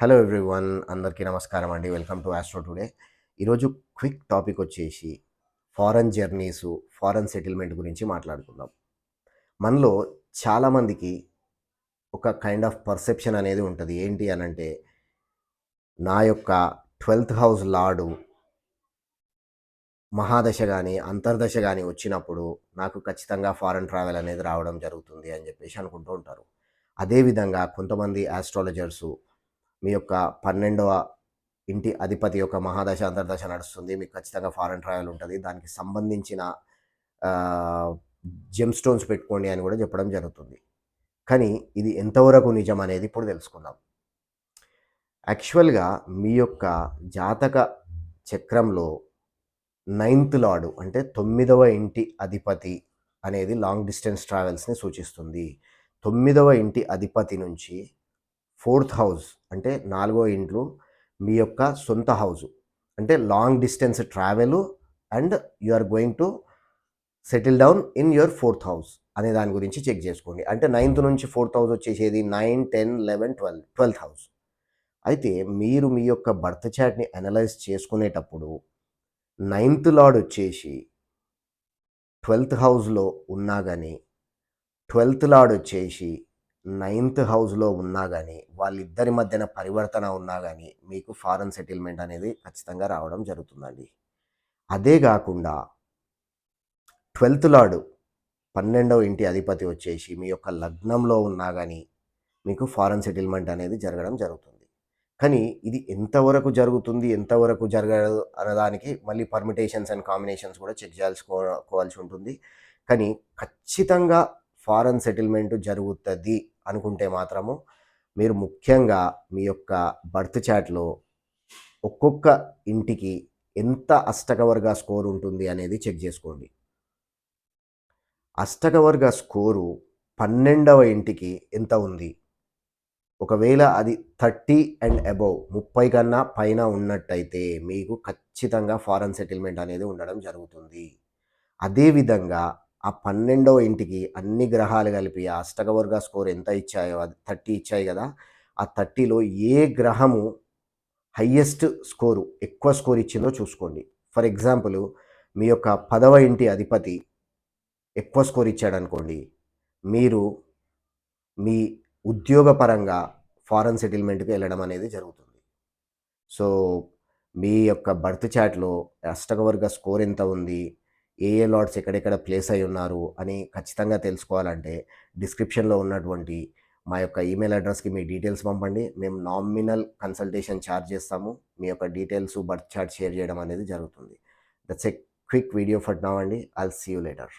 Hello everyone అందరికీ నమస్కారం అండి. వెల్కమ్ టు ఆస్ట్రో టుడే ఈరోజు క్విక్ టాపిక్ వచ్చేసి ఫారెన్ జర్నీస్ ఫారెన్ సెటిల్మెంట్ గురించి మాట్లాడుకుందాం. మనలో చాలామందికి ఒక కైండ్ ఆఫ్ పర్సెప్షన్ అనేది ఉంటుంది. ఏంటి అని అంటే నా యొక్క ట్వెల్త్ హౌస్ లార్డు మహాదశ కానీ అంతర్దశ కానీ వచ్చినప్పుడు నాకు ఖచ్చితంగా ఫారెన్ ట్రావెల్ అనేది రావడం జరుగుతుంది అని చెప్పేసి అనుకుంటూ ఉంటారు. అదేవిధంగా కొంతమంది ఆస్ట్రాలజర్సు మీ యొక్క పన్నెండవ ఇంటి అధిపతి యొక్క మహాదశ అంతర్దశ నడుస్తుంది. మీకు ఖచ్చితంగా ఫారెన్ ట్రావెల్ ఉంటుంది. దానికి సంబంధించిన జెమ్ స్టోన్స్ పెట్టుకోండి అని కూడా చెప్పడం జరుగుతుంది. కానీ ఇది ఎంతవరకు నిజం అనేది ఇప్పుడు తెలుసుకుందాం. యాక్చువల్గా మీ యొక్క జాతక చక్రంలో నైన్త్ లాడు అంటే తొమ్మిదవ ఇంటి అధిపతి అనేది లాంగ్ డిస్టెన్స్ ట్రావెల్స్ని సూచిస్తుంది. తొమ్మిదవ ఇంటి అధిపతి నుంచి ఫోర్త్ హౌస్ అంటే నాలుగో ఇంట్లో మీ యొక్క సొంత హౌస్. అంటే long distance travel and you are going to settle down in your fourth house అనే దాని గురించి చెక్ చేసుకోండి. అంటే నైన్త్ నుంచి ఫోర్త్ హౌస్ వచ్చేసేది nine ten eleven twelve twelfth house. అయితే మీరు మీ యొక్క బర్త్ చాట్ని అనలైజ్ చేసుకునేటప్పుడు నైన్త్ లార్డ్ వచ్చేసి ట్వెల్త్ హౌస్లో ఉన్నా కానీ ట్వెల్త్ లార్డ్ వచ్చేసి నైన్త్ హౌస్లో ఉన్నా కానీ వాళ్ళిద్దరి మధ్యన పరివర్తన ఉన్నా కానీ మీకు ఫారెన్ సెటిల్మెంట్ అనేది ఖచ్చితంగా రావడం జరుగుతుందండి. అదే కాకుండా ట్వెల్త్ లార్డు పన్నెండవ ఇంటి అధిపతి వచ్చేసి మీ యొక్క లగ్నంలో ఉన్నా కానీ మీకు ఫారెన్ సెటిల్మెంట్ అనేది జరగడం జరుగుతుంది. కానీ ఇది ఎంతవరకు జరుగుతుంది ఎంతవరకు జరగదు అనేదానికి మళ్ళీ పర్మిటేషన్స్ అండ్ కాంబినేషన్స్ కూడా చెక్ చేయాల్సుకోవాల్సి ఉంటుంది. కానీ ఖచ్చితంగా ఫారెన్ సెటిల్మెంట్ జరుగుతుంది అనుకుంటే మాత్రము మీరు ముఖ్యంగా మీ యొక్క బర్త్ చాట్లో ఒక్కొక్క ఇంటికి ఎంత అష్టకవర్గ స్కోర్ ఉంటుంది అనేది చెక్ చేసుకోండి. అష్టకవర్గ స్కోరు పన్నెండవ ఇంటికి ఎంత ఉంది? ఒకవేళ అది థర్టీ అండ్ అబౌవ్ ముప్పై కన్నా పైన ఉన్నట్టయితే మీకు ఖచ్చితంగా ఫారెన్ సెటిల్మెంట్ అనేది ఉండడం జరుగుతుంది. అదేవిధంగా ఆ పన్నెండవ ఇంటికి అన్ని గ్రహాలు కలిపి ఆ అష్టకవర్గ స్కోర్ ఎంత ఇచ్చాయో అది థర్టీ ఇచ్చాయి కదా ఆ థర్టీలో ఏ గ్రహము హయ్యెస్ట్ స్కోరు ఎక్కువ స్కోర్ ఇచ్చిందో చూసుకోండి. ఫర్ ఎగ్జాంపుల్ మీ యొక్క పదవ ఇంటి అధిపతి ఎక్కువ స్కోర్ ఇచ్చాడు అనుకోండి మీరు మీ ఉద్యోగపరంగా ఫారెన్ సెటిల్మెంట్కి వెళ్ళడం అనేది జరుగుతుంది. సో మీ యొక్క బర్త్ చాట్లో అష్టకవర్గ స్కోర్ ఎంత ఉంది ఏ ఏ లాట్స్ ఎక్కడెక్కడ ప్లేస్ అయి ఉన్నారు అని ఖచ్చితంగా తెలుసుకోవాలంటే డిస్క్రిప్షన్లో ఉన్నటువంటి మా యొక్క ఈమెయిల్ అడ్రస్కి మీ డీటెయిల్స్ పంపండి. మేము నామినల్ కన్సల్టేషన్ ఛార్జ్ చేస్తాము. మీ యొక్క డీటెయిల్స్ బర్త్ చార్ట్ షేర్ చేయడం అనేది జరుగుతుంది. That's a quick video for now అండి. I'll see you later.